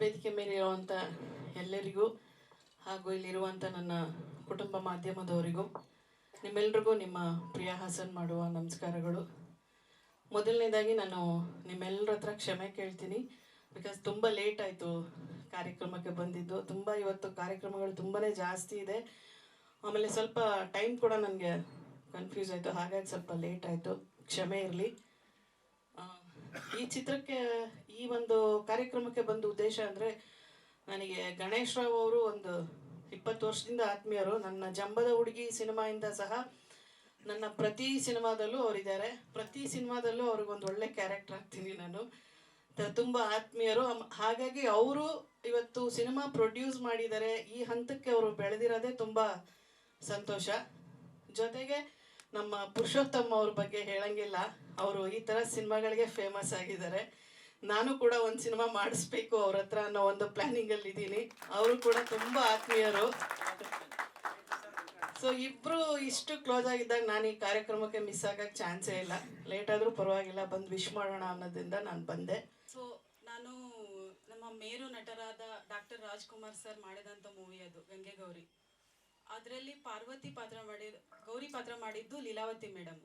ವೇದಿಕೆ ಮೇಲೆ ಇರುವಂಥ ಎಲ್ಲರಿಗೂ ಹಾಗೂ ಇಲ್ಲಿರುವಂಥ ನನ್ನ ಕುಟುಂಬ ಮಾಧ್ಯಮದವರಿಗೂ, ನಿಮ್ಮೆಲ್ರಿಗೂ ನಿಮ್ಮ ಪ್ರಿಯ ಹಾಸನ್ ಮಾಡುವ ನಮಸ್ಕಾರಗಳು. ಮೊದಲನೇದಾಗಿ ನಾನು ನಿಮ್ಮೆಲ್ಲರ ಹತ್ರ ಕ್ಷಮೆ ಕೇಳ್ತೀನಿ ಬಿಕಾಸ್ ತುಂಬ ಲೇಟ್ ಆಯಿತು ಕಾರ್ಯಕ್ರಮಕ್ಕೆ ಬಂದಿದ್ದು. ತುಂಬ ಇವತ್ತು ಕಾರ್ಯಕ್ರಮಗಳು ತುಂಬಾ ಜಾಸ್ತಿ ಇದೆ. ಆಮೇಲೆ ಸ್ವಲ್ಪ ಟೈಮ್ ಕೂಡ ನನಗೆ ಕನ್ಫ್ಯೂಸ್ ಆಯಿತು, ಹಾಗಾಗಿ ಸ್ವಲ್ಪ ಲೇಟ್ ಆಯಿತು. ಕ್ಷಮೆ ಇರಲಿ. ಈ ಚಿತ್ರಕ್ಕೆ, ಈ ಒಂದು ಕಾರ್ಯಕ್ರಮಕ್ಕೆ ಬಂದ ಉದ್ದೇಶ ಅಂದರೆ ನನಗೆ ಗಣೇಶ್ ರಾವ್ ಅವರು ಒಂದು ಇಪ್ಪತ್ತು ವರ್ಷದಿಂದ ಆತ್ಮೀಯರು. ನನ್ನ ಜಂಬದ ಹುಡುಗಿ ಸಿನಿಮಾಯಿಂದ ಸಹ ನನ್ನ ಪ್ರತಿ ಸಿನಿಮಾದಲ್ಲೂ ಅವರಿದ್ದಾರೆ. ಪ್ರತಿ ಸಿನಿಮಾದಲ್ಲೂ ಅವ್ರಿಗೊಂದು ಒಳ್ಳೆ ಕ್ಯಾರೆಕ್ಟರ್ ಆಗ್ತೀನಿ ನಾನು. ತುಂಬ ಆತ್ಮೀಯರು. ಹಾಗಾಗಿ ಅವರು ಇವತ್ತು ಸಿನಿಮಾ ಪ್ರೊಡ್ಯೂಸ್ ಮಾಡಿದ್ದಾರೆ ಈ ಹಂತಕ್ಕೆ ಅವರು ಬೆಳೆದಿರೋದೇ ತುಂಬ ಸಂತೋಷ. ಜೊತೆಗೆ ನಮ್ಮ ಪುರುಷೋತ್ತಮ್ ಅವ್ರ ಬಗ್ಗೆ ಹೇಳಂಗಿಲ್ಲ. ಅವರು ಈ ಥರ ಸಿನಿಮಾಗಳಿಗೆ ಫೇಮಸ್ ಆಗಿದ್ದಾರೆ. ನಾನು ಕೂಡ ಒಂದು ಸಿನಿಮಾ ಮಾಡಿಸ್ಬೇಕು ಅವ್ರ ಹತ್ರ ಅನ್ನೋ ಒಂದು ಪ್ಲ್ಯಾನಿಂಗಲ್ಲಿ ಇದ್ದೀನಿ. ಅವರು ಕೂಡ ತುಂಬ ಆತ್ಮೀಯರು. ಸೊ ಇಬ್ರು ಇಷ್ಟು ಕ್ಲೋಸ್ ಆಗಿದ್ದಾಗ ನಾನು ಈ ಕಾರ್ಯಕ್ರಮಕ್ಕೆ ಮಿಸ್ ಆಗೋಕ್ಕೆ ಚಾನ್ಸೇ ಇಲ್ಲ. ಲೇಟ್ ಆದರೂ ಪರವಾಗಿಲ್ಲ, ಬಂದು ವಿಶ್ ಮಾಡೋಣ ಅನ್ನೋದ್ರಿಂದ ನಾನು ಬಂದೆ. ಸೊ ನಾನು ನಮ್ಮ ಮೇರು ನಟರಾದ ಡಾಕ್ಟರ್ ರಾಜ್ಕುಮಾರ್ ಸರ್ ಮಾಡಿದಂಥ ಮೂವಿ ಅದು, ಗಂಗೆ ಗೌರಿ. ಅದರಲ್ಲಿ ಪಾರ್ವತಿ ಪಾತ್ರ ಮಾಡಿದ, ಗೌರಿ ಪಾತ್ರ ಮಾಡಿದ್ದು ಲೀಲಾವತಿ ಮೇಡಮ್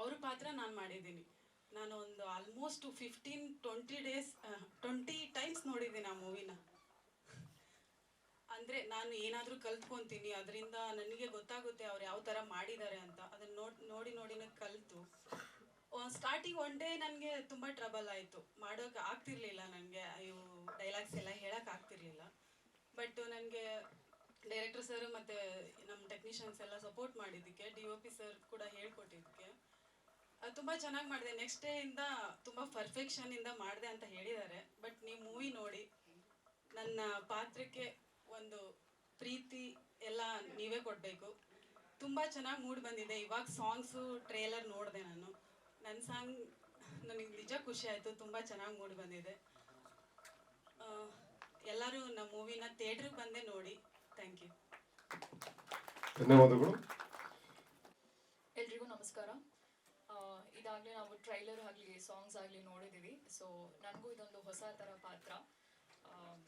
ಅವ್ರ ಪಾತ್ರ ನಾನು ಮಾಡಿದ್ದೀನಿ. ನಾನು ಒಂದು almost fifteen twenty days twenty times ನೋಡಿದ್ದೀನಿ ಆ ಮೂವಿನ ಅಂದರೆ ನಾನು ಏನಾದರೂ ಕಲ್ತ್ಕೊಂತೀನಿ, ಅದರಿಂದ ನನಗೆ ಗೊತ್ತಾಗುತ್ತೆ ಅವ್ರು ಯಾವ ಥರ ಮಾಡಿದ್ದಾರೆ ಅಂತ. ಅದನ್ನ ನೋಡಿ ನೋಡಿ, ನೋಡಿನೇ ಕಲಿತು. ಸ್ಟಾರ್ಟಿಂಗ್ ಒನ್ ಡೇ ನನಗೆ ತುಂಬ ಟ್ರಬಲ್ ಆಯಿತು. ಮಾಡೋಕೆ ಆಗ್ತಿರ್ಲಿಲ್ಲ ನನಗೆ ಇವು ಡೈಲಾಗ್ಸ್ ಎಲ್ಲ ಹೇಳಕ್ಕೆ ಆಗ್ತಿರ್ಲಿಲ್ಲ. ಬಟ್ ನನಗೆ ಡೈರೆಕ್ಟರ್ ಸರ್ ಮತ್ತು ನಮ್ಮ ಟೆಕ್ನಿಷಿಯನ್ಸ್ ಎಲ್ಲ ಸಪೋರ್ಟ್ ಮಾಡಿದ್ದಕ್ಕೆ ಡಿ ಒ ಪಿ ಸರ್ ಕೂಡ ಹೇಳ್ಕೊಟ್ಟಿದ್ದಕ್ಕೆ. ತುಂಬ ಚೆನ್ನಾಗಿ ಮಾಡಿದೆ. ನೆಕ್ಸ್ಟ್ ಡೇ ಇಂದ ತುಂಬ ಪರ್ಫೆಕ್ಷನಿಂದ ಮಾಡಿದೆ ಅಂತ ಹೇಳಿದ್ದಾರೆ. ಬಟ್ ನೀವು ಮೂವಿ ನೋಡಿ ನನ್ನ ಪಾತ್ರಕ್ಕೆ ಒಂದು ಪ್ರೀತಿ ಎಲ್ಲ ನೀವೇ ಕೊಡಬೇಕು. ತುಂಬ ಚೆನ್ನಾಗಿ ಮೂಡ್ ಬಂದಿದೆ. ಇವಾಗ ಸಾಂಗ್ಸು ಟ್ರೇಲರ್ ನೋಡಿದೆ ನಾನು. ನನ್ನ ಸಾಂಗ್ ನನಗೆ ನಿಜ ಖುಷಿ ಆಯಿತು. ತುಂಬ ಚೆನ್ನಾಗಿ ಮೂಡ್ ಬಂದಿದೆ. ಎಲ್ಲರೂ ನಮ್ಮ ಮೂವಿನ ಥಿಯೇಟ್ರಿಗೆ ಬಂದೆ ನೋಡಿ. ಥ್ಯಾಂಕ್ ಯು ಧನ್ಯವಾದಗಳು. ಎಲ್ರಿಗೂ ನಮಸ್ಕಾರ. ಇದಾಗಲೇ ನಾವು ಟ್ರೈಲರ್ ಆಗಲಿ ಸಾಂಗ್ಸ್ ಆಗಲಿ ನೋಡಿದ್ದೀವಿ ಸೊ ನನಗೂ ಇದೊಂದು ಹೊಸ ಥರ ಪಾತ್ರ.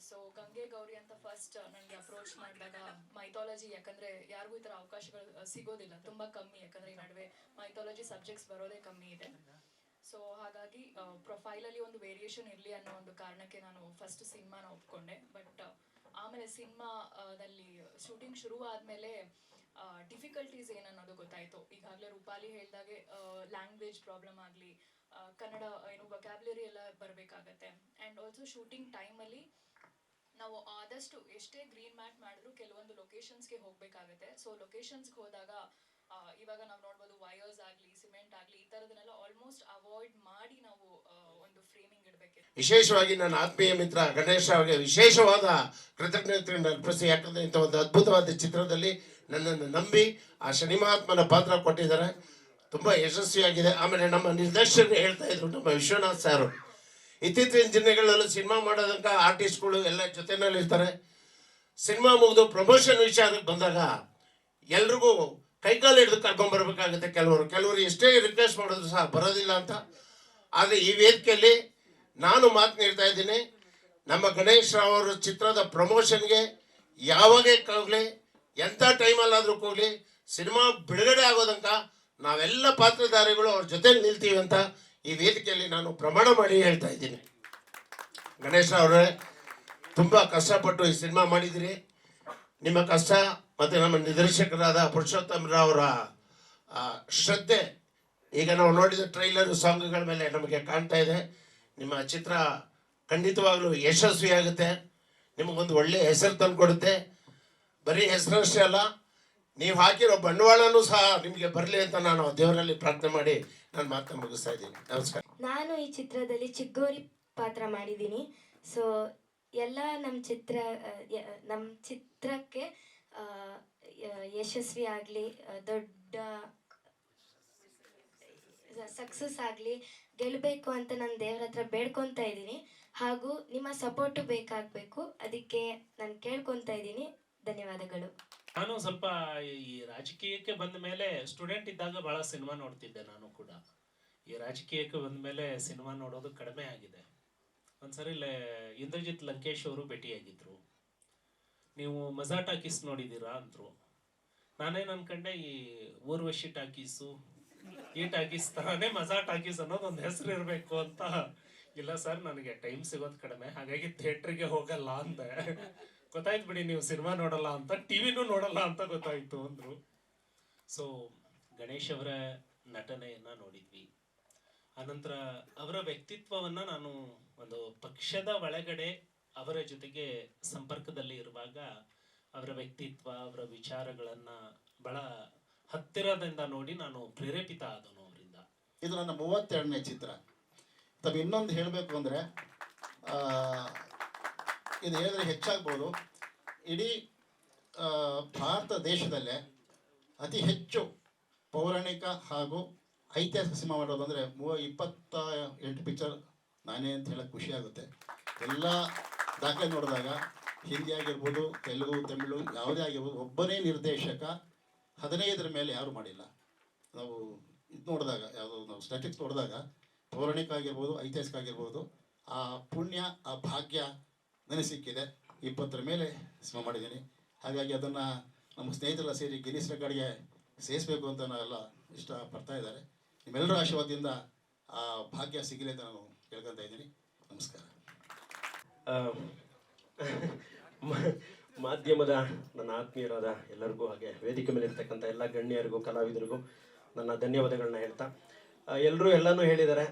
ಸೊ ಗಂಗೆ ಗೌರಿ ಅಂತ ಫಸ್ಟ್ ನನಗೆ ಅಪ್ರೋಚ್ ಮಾಡಿದಾಗ ಮೈಥಾಲಜಿ ಯಾಕಂದರೆ ಯಾರಿಗೂ ಈ ಥರ ಅವಕಾಶಗಳು ಸಿಗೋದಿಲ್ಲ. ತುಂಬ ಕಮ್ಮಿ, ಯಾಕಂದರೆ ಈ ನಡುವೆ ಮೈಥಾಲಜಿ ಸಬ್ಜೆಕ್ಟ್ಸ್ ಬರೋದೇ ಕಮ್ಮಿ ಇದೆ. ಸೊ ಹಾಗಾಗಿ ಪ್ರೊಫೈಲಲ್ಲಿ ಒಂದು ವೇರಿಯೇಷನ್ ಇರಲಿ ಅನ್ನೋ ಒಂದು ಕಾರಣಕ್ಕೆ ನಾನು ಫಸ್ಟ್ ಸಿನಿಮಾನ ಒಪ್ಕೊಂಡೆ. ಬಟ್ ಆಮೇಲೆ ಸಿನಿಮಾದಲ್ಲಿ ಶೂಟಿಂಗ್ ಶುರು ಆದಮೇಲೆ ಡಿಫಿಕಲ್ಟೀಸ್ ಏನನ್ನೋದು ಗೊತ್ತಾಯಿತು. ಈಗಾಗಲೇ ರೂಪಾಲಿ ಹೇಳಿದಾಗೆ ಲ್ಯಾಂಗ್ವೇಜ್ ಪ್ರಾಬ್ಲಮ್ ಆಗಲಿ ಕನ್ನಡ ಏನು ವೊಕ್ಯಾಬ್ಲರಿ ಎಲ್ಲ ಬರಬೇಕಾಗತ್ತೆ. ಆ್ಯಂಡ್ ಆಲ್ಸೋ ಶೂಟಿಂಗ್ ಟೈಮಲ್ಲಿ ನಾವು ಆದಷ್ಟು ಎಷ್ಟೇ ಗ್ರೀನ್ ಮ್ಯಾಟ್ ಮಾಡಿದ್ರು ಕೆಲವೊಂದು ಲೊಕೇಶನ್ಸ್ಗೆ ಹೋಗಬೇಕಾಗತ್ತೆ. ಸೊ ಲೊಕೇಶನ್ಸ್ಗೆ ಹೋದಾಗ ಇವಾಗ ನಾವು ನೋಡ್ಬೋದು ವಯರ್ಸ್ ಆಗಲಿ ಸಿಮೆಂಟ್ ಆಗಲಿ, ಈ ಥರದನ್ನೆಲ್ಲ ಆಲ್ಮೋಸ್ಟ್ ಅವಾಯ್ಡ್ ಮಾಡಿ ನಾವು ಒಂದು ಫ್ರೇಮಿಂಗ್ ಇಡಬೇಕು ವಿಶೇಷವಾಗಿ ನನ್ನ ಆತ್ಮೀಯ ಮಿತ್ರ ಗಣೇಶ್ ಅವರಿಗೆ ವಿಶೇಷವಾದ ಕೃತಜ್ಞತೆಯನ್ನು ಅರ್ಪಿಸಿ. ಯಾಕಂದ್ರೆ ಇಂಥ ಒಂದು ಅದ್ಭುತವಾದ ಚಿತ್ರದಲ್ಲಿ ನನ್ನನ್ನು ನಂಬಿ ಆ ಶನಿ ಮಹಾತ್ಮನ ಪಾತ್ರ ಕೊಟ್ಟಿದ್ದಾರೆ. ತುಂಬ ಯಶಸ್ವಿಯಾಗಿದೆ. ಆಮೇಲೆ ನಮ್ಮ ನಿರ್ದೇಶಕರು ಹೇಳ್ತಾ ಇದ್ರು, ನಮ್ಮ ವಿಶ್ವನಾಥ್ ಸರ್, ಇತ್ತೀಚಿನ ದಿನಗಳಲ್ಲೂ ಸಿನಿಮಾ ಮಾಡೋದಂತ ಆರ್ಟಿಸ್ಟ್ಗಳು ಎಲ್ಲ ಜೊತೆನಲ್ಲಿ ಇರ್ತಾರೆ ಸಿನಿಮಾ ಮುಗಿದು ಪ್ರಮೋಷನ್ ವಿಚಾರಕ್ಕೆ ಬಂದಾಗ ಎಲ್ರಿಗೂ ಕೈಕಾಲು ಹಿಡಿದು ಕರ್ಕೊಂಡ್ಬರ್ಬೇಕಾಗುತ್ತೆ ಕೆಲವರು. ಕೆಲವರು ಎಷ್ಟೇ ರಿಕ್ವೆಸ್ಟ್ ಮಾಡಿದ್ರು ಸಹ ಬರೋದಿಲ್ಲ ಅಂತ. ಆದರೆ ಈ ವೇದಿಕೆಯಲ್ಲಿ ನಾನು ಮಾತು ನೀಡ್ತಾ ಇದ್ದೀನಿ. ನಮ್ಮ ಗಣೇಶ್ ರಾವ್ ಅವರ ಚಿತ್ರದ ಪ್ರಮೋಷನ್ಗೆ ಯಾವಾಗೇ ಹೋಗ್ಲಿ ಎಂಥ ಟೈಮಲ್ಲಾದರೂ ಹೋಗ್ಲಿ ಸಿನಿಮಾ ಬಿಡುಗಡೆ ಆಗೋದಂಕ ನಾವೆಲ್ಲ ಪಾತ್ರಧಾರಿಗಳು ಅವ್ರ ಜೊತೆಲಿ ನಿಲ್ತೀವಿ ಅಂತ ಈ ವೇದಿಕೆಯಲ್ಲಿ ನಾನು ಪ್ರಮಾಣ ಮಾಡಿ ಹೇಳ್ತಾ ಇದ್ದೀನಿ. ಗಣೇಶ ಅವರೇ ತುಂಬ ಕಷ್ಟಪಟ್ಟು ಈ ಸಿನಿಮಾ ಮಾಡಿದಿರಿ. ನಿಮ್ಮ ಕಷ್ಟ ಮತ್ತು ನಮ್ಮ ನಿರ್ದೇಶಕರಾದ ಪುರುಷೋತ್ತಮ ರಾವ್ ಅವರ ಆ, ಶ್ರದ್ಧೆ. ಈಗ ನಾವು ನೋಡಿದ ಟ್ರೈಲರ್ ಸಾಂಗ್ಗಳ ಮೇಲೆ ನಮಗೆ ಕಾಣ್ತಾ ಇದೆ. ನಿಮ್ಮ ಚಿತ್ರ ಖಂಡಿತವಾಗ್ಲೂ ಯಶಸ್ವಿಯಾಗುತ್ತೆ. ನಿಮಗೊಂದು ಒಳ್ಳೆಯ ಹೆಸರು ತಂದು ಕೊಡುತ್ತೆ ಬರೀ ಹೆಸರಷ್ಟೇ ಅಲ್ಲ, ನೀವು ಹಾಕಿರೋ ಬಂಡವಾಳನೂ ಸಹ ನಿಮಗೆ ಬರಲಿ ಅಂತ ನಾನು ದೇವರಲ್ಲಿ ಪ್ರಾರ್ಥನೆ ಮಾಡಿ ನಾನು ಮಾತನ್ನ ಮುಗಿಸ್ತಾ ಇದ್ದೀನಿ. ನಮಸ್ಕಾರ. ನಾನು ಈ ಚಿತ್ರದಲ್ಲಿ ಚಿಕ್ಕೋರಿ ಪಾತ್ರ ಮಾಡಿದ್ದೀನಿ. ಸೊ ಎಲ್ಲ ನಮ್ಮ ಚಿತ್ರ ನಮ್ಮ ಚಿತ್ರಕ್ಕೆ ಯಶಸ್ವಿ ಆಗಲಿ ದೊಡ್ಡ ಸಕ್ಸಸ್ ಆಗಲಿ ಗೆಲ್ಲಬೇಕು ಅಂತ ನಾನು ದೇವ್ರ ಹತ್ರ ಬೇಡ್ಕೊತಾ ಇದ್ದೀನಿ. ಹಾಗೂ ನಿಮ್ಮ ಸಪೋರ್ಟು ಬೇಕಾಗಬೇಕು. ಅದಕ್ಕೆ ನಾನು ಕೇಳ್ಕೊತಾ ಇದ್ದೀನಿ. ಧನ್ಯವಾದಗಳು. ನಾನು ಸ್ವಲ್ಪ ಈ ರಾಜಕೀಯಕ್ಕೆ ಬಂದ ಮೇಲೆ ಸ್ಟೂಡೆಂಟ್ ಇದ್ದಾಗ ಬಹಳ ಸಿನಿಮಾ ನೋಡ್ತಿದ್ದೆ ನಾನು ಕೂಡ. ಈ ರಾಜಕೀಯಕ್ಕೆ ಬಂದ ಮೇಲೆ ಸಿನಿಮಾ ನೋಡೋದು ಕಡಿಮೆ ಆಗಿದೆ. ಒಂದ್ಸರಿ ಇಂದ್ರಜಿತ್ ಲಂಕೇಶ್ ಅವರು ಭೇಟಿಯಾಗಿದ್ರು. ನೀವು ಮಜಾ ಟಾಕೀಸ್ ನೋಡಿದ್ದೀರಾ ಅಂದ್ರು. ನಾನೇನ್ ಅನ್ಕಂಡೆ ಈ ಊರ್ವಶಿ ಟಾಕೀಸು ಈ ಟಾಕೀಸ್ ತರಾನೇ ಮಜಾ ಟಾಕೀಸ್ ಅನ್ನೋದು ಒಂದು ಹೆಸರು ಇರಬೇಕು ಅಂತ. ಇಲ್ಲ ಸರ್, ನನಗೆ ಟೈಮ್ ಸಿಗೋದು ಕಡಿಮೆ. ಹಾಗಾಗಿ ಥಿಯೇಟ್ರಿಗೆ ಹೋಗಲ್ಲ ಅಂದೆ. ಗೊತ್ತಾಯ್ತು ಬಿಡಿ, ನೀವು ಸಿನಿಮಾ ನೋಡಲ್ಲ ಅಂತ, ಟಿವಿನೂ ನೋಡಲ್ಲ ಅಂತ ಗೊತ್ತಾಯ್ತು ಅಂದ್ರು. ಸೊ ಗಣೇಶ್ ಅವರ ನಟನೆಯನ್ನ ನೋಡಿದ್ವಿ. ಅನಂತರ ಅವರ ವ್ಯಕ್ತಿತ್ವವನ್ನ ನಾನು ಒಂದು ಪಕ್ಷದ ಒಳಗಡೆ ಅವರ ಜೊತೆಗೆ ಸಂಪರ್ಕದಲ್ಲಿ ಇರುವಾಗ ಅವರ ವ್ಯಕ್ತಿತ್ವ, ಅವರ ವಿಚಾರಗಳನ್ನ ಬಹಳ ಹತ್ತಿರದಿಂದ ನೋಡಿ ನಾನು ಪ್ರೇರೇಪಿತ ಆದನು ಅವರಿಂದ. ಇದು ನನ್ನ ಮೂವತ್ತೆರಡನೇ ಚಿತ್ರ. ತಮ್ಮ ಇನ್ನೊಂದು ಹೇಳಬೇಕು ಅಂದರೆ ಇದು ಹೇಳಿದ್ರೆ ಹೆಚ್ಚಾಗ್ಬೋದು. ಇಡೀ ಭಾರತ ದೇಶದಲ್ಲೇ ಅತಿ ಹೆಚ್ಚು ಪೌರಾಣಿಕ ಹಾಗೂ ಐತಿಹಾಸಿಕ ಸಿನಿಮಾ ಮಾಡೋದು ಅಂದರೆ ಮೂವ, ಇಪ್ಪತ್ತ ಎಂಟು ಪಿಕ್ಚರ್ ನಾನೇ ಅಂತ ಹೇಳಕ್ಕೆ ಖುಷಿ ಆಗುತ್ತೆ. ಎಲ್ಲ ದಾಖಲೆ ನೋಡಿದಾಗ ಹಿಂದಿ ಆಗಿರ್ಬೋದು, ತೆಲುಗು, ತಮಿಳು ಯಾವುದೇ ಆಗಿರ್ಬೋದು, ಒಬ್ಬನೇ ನಿರ್ದೇಶಕ ಹದಿನೈದರ ಮೇಲೆ ಯಾರು ಮಾಡಿಲ್ಲ. ನಾವು ಇದು ನೋಡಿದಾಗ, ಯಾವುದು ನಾವು ಸ್ಟ್ಯಾಟಿಕ್ಸ್ ನೋಡಿದಾಗ ಪೌರಾಣಿಕ ಆಗಿರ್ಬೋದು, ಐತಿಹಾಸಿಕ ಆಗಿರ್ಬೋದು, ಆ ಪುಣ್ಯ, ಆ ಭಾಗ್ಯ ನನಗೆ ಸಿಕ್ಕಿದೆ ಇಪ್ಪತ್ತರ ಮೇಲೆ ಸಿನಿಮಾ ಮಾಡಿದ್ದೀನಿ. ಹಾಗಾಗಿ ಅದನ್ನು ನಮ್ಮ ಸ್ನೇಹಿತರೆಲ್ಲ ಸೇರಿ ಗಿನ್ನಿಸ್ ರೆಕಾರ್ಡ್ಗೆ ಸೇರಿಸಬೇಕು ಅಂತ ನಾವೆಲ್ಲ ಇಷ್ಟಪಡ್ತಾ ಇದ್ದಾರೆ. ನಿಮ್ಮೆಲ್ಲರ ಆಶೀರ್ವಾದದಿಂದ ಆ ಭಾಗ್ಯ ಸಿಗಲಿ ಅಂತ ನಾನು ಕೇಳ್ಕೊತಾ ಇದ್ದೀನಿ. ನಮಸ್ಕಾರ. ಮಾಧ್ಯಮದ ನನ್ನ ಆತ್ಮೀಯರಾದ ಎಲ್ಲರಿಗೂ ಹಾಗೆ ವೇದಿಕೆ ಮೇಲೆ ಇರ್ತಕ್ಕಂಥ ಎಲ್ಲ ಗಣ್ಯರಿಗೂ, ಕಲಾವಿದರಿಗೂ ನನ್ನ ಧನ್ಯವಾದಗಳನ್ನ ಹೇಳ್ತಾ ಎಲ್ಲರೂ ಎಲ್ಲನೂ ಹೇಳಿದ್ದಾರೆ.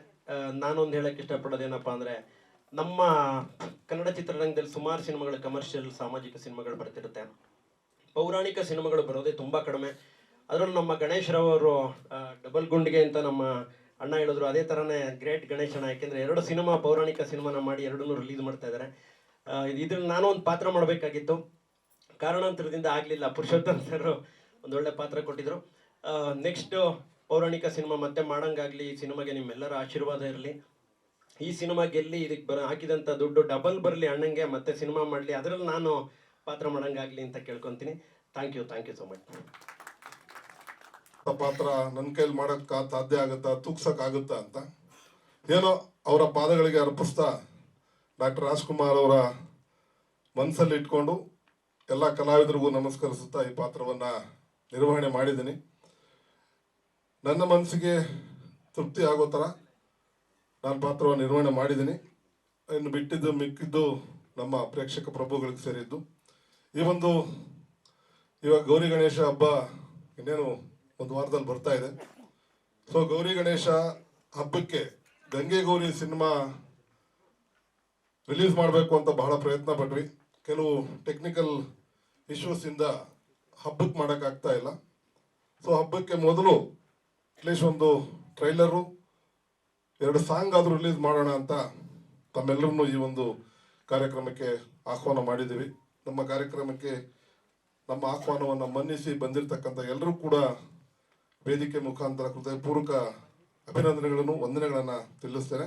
ನಾನೊಂದು ಹೇಳಕ್ಕೆ ಇಷ್ಟಪಡೋದೇನಪ್ಪ ಅಂದರೆ ನಮ್ಮ ಕನ್ನಡ ಚಿತ್ರರಂಗದಲ್ಲಿ ಸುಮಾರು ಸಿನಿಮಾಗಳು ಕಮರ್ಷಿಯಲ್ ಸಾಮಾಜಿಕ ಸಿನಿಮಾಗಳು ಬರ್ತಿರುತ್ತೆ. ಪೌರಾಣಿಕ ಸಿನಿಮಾಗಳು ಬರೋದೇ ತುಂಬ ಕಡಿಮೆ. ಅದರಲ್ಲೂ ನಮ್ಮ ಗಣೇಶ್ ರಾವ್ ಅವರು ಡಬಲ್ ಗುಂಡಿಗೆ ಅಂತ ನಮ್ಮ ಅಣ್ಣ ಹೇಳಿದ್ರು. ಅದೇ ಥರನೇ ಗ್ರೇಟ್ ಗಣೇಶನ ಯಾಕೆಂದರೆ ಎರಡು ಸಿನಿಮಾ, ಪೌರಾಣಿಕ ಸಿನಿಮಾನ ಮಾಡಿ ಎರಡನ್ನೂ ರಿಲೀಸ್ ಮಾಡ್ತಾ ಇದ್ದಾರೆ ಇದ್ರಲ್ಲಿ ನಾನು ಒಂದು ಪಾತ್ರ ಮಾಡಬೇಕಾಗಿತ್ತು. ಕಾರಣಾಂತರದಿಂದ ಆಗಲಿಲ್ಲ. ಪುರುಷೋತ್ತಮ್ ಸರ್ ಒಂದೊಳ್ಳೆ ಪಾತ್ರ ಕೊಟ್ಟಿದ್ರು. ನೆಕ್ಸ್ಟ್ ಪೌರಾಣಿಕ ಸಿನಿಮಾ ಮತ್ತೆ ಮಾಡೋಂಗಾಗಲಿ ಸಿನಿಮಾಗೆ ನಿಮ್ಮೆಲ್ಲರ ಆಶೀರ್ವಾದ ಇರಲಿ. ಈ ಸಿನಿಮಾ ಗೆಲ್ಲಿ, ಇದಕ್ಕೆ ಬರ ಹಾಕಿದಂಥ ದುಡ್ಡು ಡಬಲ್ ಬರಲಿ ಅಣ್ಣಂಗೆ, ಮತ್ತೆ ಸಿನಿಮಾ ಮಾಡಲಿ, ಅದರಲ್ಲಿ ನಾನು ಪಾತ್ರ ಮಾಡಂಗಾಗ್ಲಿ ಅಂತ ಕೇಳ್ಕೊತೀನಿ. Thank you thank you so much ಪಾತ್ರ ನನ್ನ ಕೈಲಿ ಮಾಡಕ್ ಸಾಧ್ಯ ಆಗುತ್ತಾ, ತೂಗ್ಸೋಕ್ಕಾಗುತ್ತಾ ಅಂತ? ಏನೋ ಅವರ ಪಾದಗಳಿಗೆ ಅರ್ಪಿಸ್ತಾ ಡಾಕ್ಟರ್ ರಾಜ್ಕುಮಾರ್ ಅವರ ಮನಸ್ಸಲ್ಲಿ ಇಟ್ಕೊಂಡು ಎಲ್ಲ ಕಲಾವಿದರಿಗೂ ನಮಸ್ಕರಿಸುತ್ತಾ ಈ ಪಾತ್ರವನ್ನ ನಿರ್ವಹಣೆ ಮಾಡಿದ್ದೀನಿ. ನನ್ನ ಮನಸ್ಸಿಗೆ ತೃಪ್ತಿ ಆಗೋ ಥರ ನಾನು ಪಾತ್ರವನ್ನು ನಿರ್ವಹಣೆ ಮಾಡಿದ್ದೀನಿ. ಇನ್ನು ಬಿಟ್ಟಿದ್ದು, ಮಿಕ್ಕಿದ್ದು ನಮ್ಮ ಪ್ರೇಕ್ಷಕ ಪ್ರಭುಗಳಿಗೆ ಸೇರಿದ್ದು. ಈ ಒಂದು ಇವಾಗ ಗೌರಿ ಗಣೇಶ ಹಬ್ಬ ಇನ್ನೇನು ಒಂದು ವಾರದಲ್ಲಿ ಬರ್ತಾ ಇದೆ. ಸೊ ಗೌರಿ ಗಣೇಶ ಹಬ್ಬಕ್ಕೆ ಗಂಗೆ ಗೌರಿ ಸಿನಿಮಾ ರಿಲೀಸ್ ಮಾಡಬೇಕು ಅಂತ ಬಹಳ ಪ್ರಯತ್ನ ಪಟ್ವಿ. ಕೆಲವು ಟೆಕ್ನಿಕಲ್ ಇಶ್ಯೂಸ್ ಇಂದ ಹಬ್ಬಕ್ಕೆ ಮಾಡೋಕ್ಕಾಗ್ತಾ ಇಲ್ಲ. ಸೊ ಹಬ್ಬಕ್ಕೆ ಮೊದಲು ಅಟ್ಲೀಸ್ಟ್ ಒಂದು ಟ್ರೈಲರು ಎರಡು ಸಾಂಗ್ ಆದರೂ ರಿಲೀಸ್ ಮಾಡೋಣ ಅಂತ ತಮ್ಮೆಲ್ಲರನ್ನೂ ಈ ಒಂದು ಕಾರ್ಯಕ್ರಮಕ್ಕೆ ಆಹ್ವಾನ ಮಾಡಿದ್ದೀವಿ. ನಮ್ಮ ಕಾರ್ಯಕ್ರಮಕ್ಕೆ ನಮ್ಮ ಆಹ್ವಾನವನ್ನು ಮನ್ನಿಸಿ ಬಂದಿರತಕ್ಕಂಥ ಎಲ್ಲರೂ ಕೂಡ ವೇದಿಕೆ ಮುಖಾಂತರ ಹೃದಯಪೂರ್ವಕ ಅಭಿನಂದನೆಗಳನ್ನು, ವಂದನೆಗಳನ್ನು ತಿಳಿಸ್ತೇನೆ.